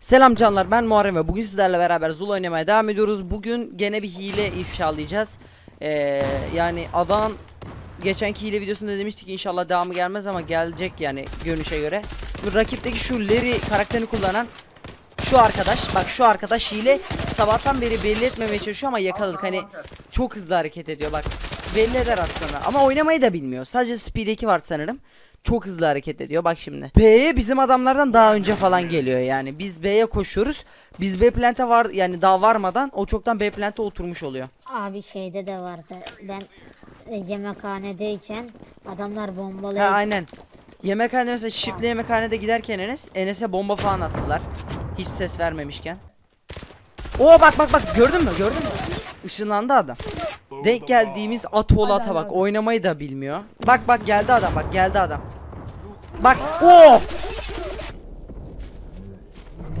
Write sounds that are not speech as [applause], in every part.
Selam canlar ben Muharrem ve bugün sizlerle beraber Zul oynamaya devam ediyoruz. Bugün gene bir hile ifşalayacağız. Ee, yani adam geçenki hile videosunda demiştik inşallah devamı gelmez ama gelecek yani görünüşe göre. Rakipteki şu Larry karakterini kullanan şu arkadaş bak şu arkadaş hile sabahtan beri belli etmemeye çalışıyor ama yakaladık hani çok hızlı hareket ediyor bak belli eder aslında. Ama oynamayı da bilmiyor. Sadece speed 2 var sanırım. Çok hızlı hareket ediyor. Bak şimdi. B'ye bizim adamlardan daha önce falan geliyor yani. Biz B'ye koşuyoruz. Biz B plante var yani daha varmadan o çoktan B plante oturmuş oluyor. Abi şeyde de vardı. Ben e, yemekhanedeyken adamlar Ha bombalayıp aynen. Yemekhanede mesela şiple yemekhanede giderken Enes Enes'e bomba falan attılar. Hiç ses vermemişken. Oo bak bak bak. Gördün mü? Gördün mü? Işınlandı adam Denk geldiğimiz atoğlu ata bak oynamayı da bilmiyor. Bak bak geldi adam bak geldi adam. Bak oh!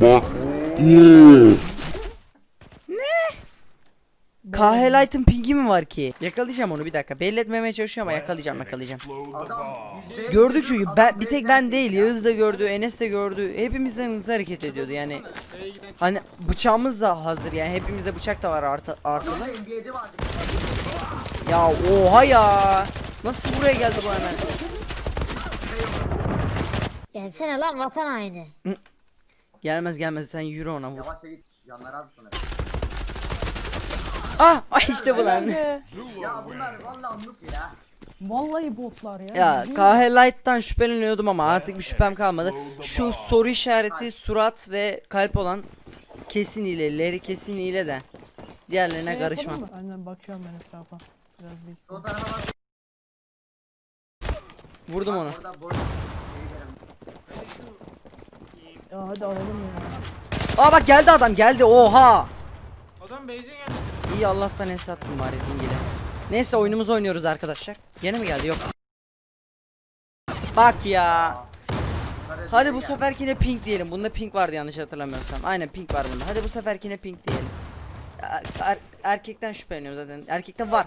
Bak. Kahelight'ın pingi mi var ki? Yakalayacağım onu bir dakika. Belli etmemeye çalışıyorum ama yakalayacağım yakalayacağım. Gördük çünkü ben, bir tek ben değil Yağız da gördü Enes de gördü. Hepimizden hızlı hareket ediyordu yani. Hani bıçağımız da hazır yani hepimizde bıçak da var artı artılı. Ya oha ya. Nasıl buraya geldi bu hemen? gelsene lan vatan haini. Gelmez gelmez sen yürü ona vur. Yavaşça git. Yanlara al. Ah ay işte bu lan. Ya bunlar vallahi noob ya. Vallahi botlar ya. Ya Kahelight'tan şüpheleniyordum ama artık bir şüphem kalmadı. Şu soru işareti, surat ve kalp olan kesin ile, leri kesin ile de. Diğerlerine Şey karışmam. mı? Aynen bakıyorum ben etrafa. Biraz bir. Sol tarafa bak. Vurdum onu. Orada boş. Ya hadi alalım ya. Aa bak geldi adam geldi oha. Adam base'e geldi. İyi Allah'tan es attım bari dingile. Neyse oyunumuzu oynuyoruz arkadaşlar. Yine mi geldi? Yok. Bak ya. Hadi bu seferkine pink diyelim. Bunda pink vardı yanlış hatırlamıyorsam. Aynen pink var bunda. Hadi bu seferkine pink diyelim. Er- er- erkekten şüpheleniyorum zaten. Erkekte var.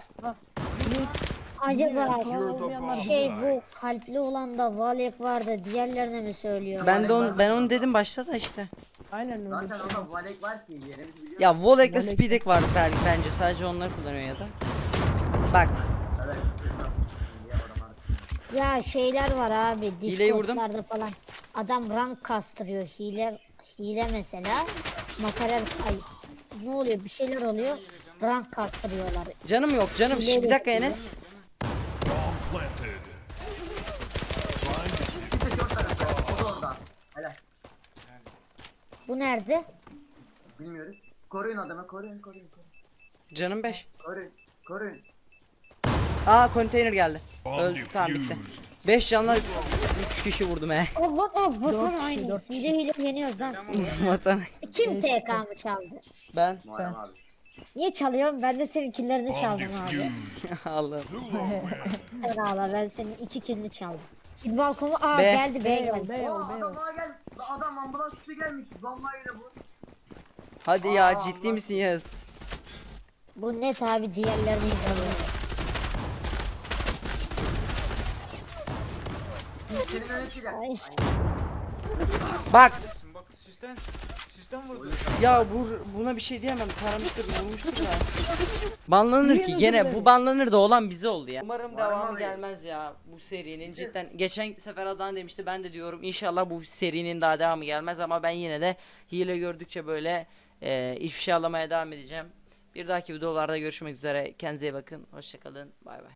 Acaba şey bu kalpli olan da Valek vardı diğerlerine mi söylüyor? Ben de onu ben onu dedim başta da işte. Aynen öyle Zaten şey. orada valek var ki biliyor. Ya Volek'le Volek- Speedek vardı belki bence sadece onlar kullanıyor ya da. Bak? Ya şeyler var abi. Discord'larda falan. Adam rank kastırıyor hile hile mesela. Materyal ay ne oluyor bir şeyler oluyor. Rank kastırıyorlar. canım yok canım. Şş, bir dakika Enes. İkisi de short tarafta. O da orada. Helal. Bu nerede? Bilmiyoruz. Koruyun adamı koruyun koruyun. koruyun. Canım 5. Koruyun. Koruyun. Aa konteyner geldi. Öldü tamam bitti. 5 canla 3 kişi vurdum he. O bak o vatan aynı. Hile hile yeniyoruz lan. [laughs] Vatan. Kim TK'mı çaldı? Ben Muharrem abi. Niye çalıyorum? Ben de senin killerini çaldım abi. [laughs] Allah'ım. Sen ağla ben senin iki killini çaldım. Git balkonu aa Be. geldi be Bey geldi. bey ol, bey ol. adam daha gel. Adam ambulans üstü gelmiş. Vallahi de bu. Hadi ya Aa, ciddi Allah. misin Yağız? Bu net abi diğerlerini izliyor. Senin öne çıkacak. Ay. Bak Bak sistem sistem vurdu. ya bu buna bir şey diyemem. Taramıştır vurmuştur ya. Banlanır ki gene bu banlanır da olan bize oldu ya. Umarım devamı gelmez ya bu serinin cidden. Geçen sefer Adan demişti ben de diyorum inşallah bu serinin daha devamı gelmez ama ben yine de hile gördükçe böyle e, ifşalamaya devam edeceğim. Bir dahaki videolarda görüşmek üzere. Kendinize iyi bakın. Hoşçakalın. Bay bay.